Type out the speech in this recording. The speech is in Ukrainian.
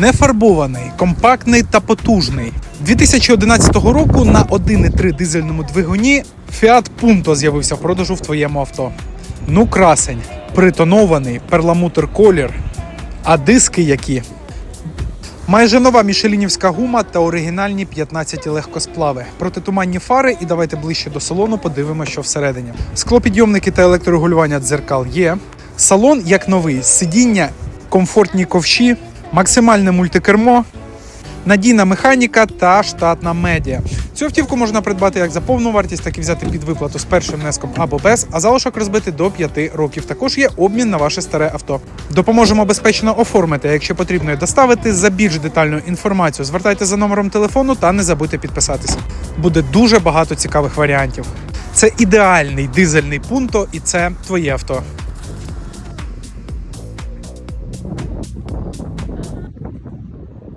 Нефарбований, компактний та потужний. 2011 року на 1,3 дизельному двигуні Fiat Punto з'явився в продажу в твоєму авто. Ну, красень, притонований, перламутр колір, а диски які. Майже нова мішелінівська гума та оригінальні 15 легкосплави. Протитуманні фари, і давайте ближче до салону подивимося, що всередині. Склопідйомники та електрорегулювання дзеркал є. Салон як новий, сидіння, комфортні ковші, максимальне мультикермо, надійна механіка та штатна медіа. Цю автівку можна придбати як за повну вартість, так і взяти під виплату з першим внеском або без, а залишок розбити до 5 років. Також є обмін на ваше старе авто. Допоможемо безпечно оформити, а якщо потрібно, доставити за більш детальну інформацію. Звертайте за номером телефону та не забудьте підписатися. Буде дуже багато цікавих варіантів. Це ідеальний дизельний пункто, і це твоє авто.